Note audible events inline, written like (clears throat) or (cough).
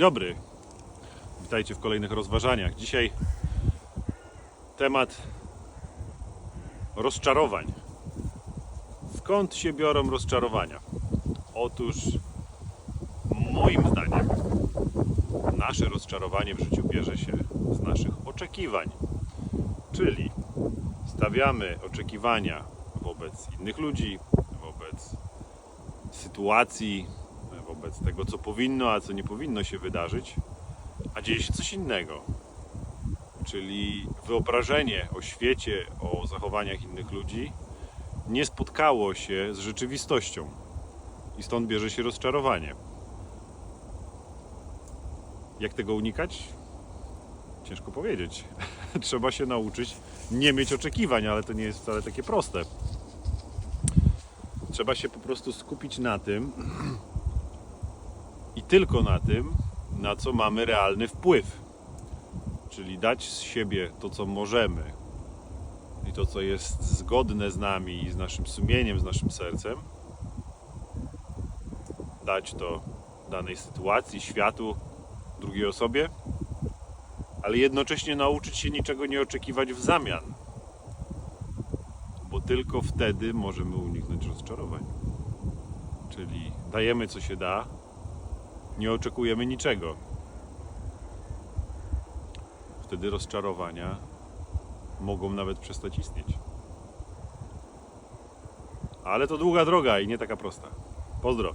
Dobry. Witajcie w kolejnych rozważaniach. Dzisiaj temat rozczarowań. Skąd się biorą rozczarowania? Otóż moim zdaniem nasze rozczarowanie w życiu bierze się z naszych oczekiwań. Czyli stawiamy oczekiwania wobec innych ludzi, wobec sytuacji, wobec tego, co powinno, a co nie powinno się wydarzyć, a dzieje się coś innego. Czyli wyobrażenie o świecie, o zachowaniach innych ludzi nie spotkało się z rzeczywistością. I stąd bierze się rozczarowanie. Jak tego unikać? Ciężko powiedzieć. (laughs) Trzeba się nauczyć nie mieć oczekiwań, ale to nie jest wcale takie proste. Trzeba się po prostu skupić na tym (clears throat) i tylko na tym, na co mamy realny wpływ. Czyli dać z siebie to, co możemy i to, co jest zgodne z nami i z naszym sumieniem, z naszym sercem. Dać to danej sytuacji, światu, drugiej osobie, ale jednocześnie nauczyć się niczego nie oczekiwać w zamian. Bo tylko wtedy możemy uniknąć rozczarowań. Czyli dajemy co się da, nie oczekujemy niczego. Wtedy rozczarowania mogą nawet przestać istnieć. Ale to długa droga i nie taka prosta. Pozdro.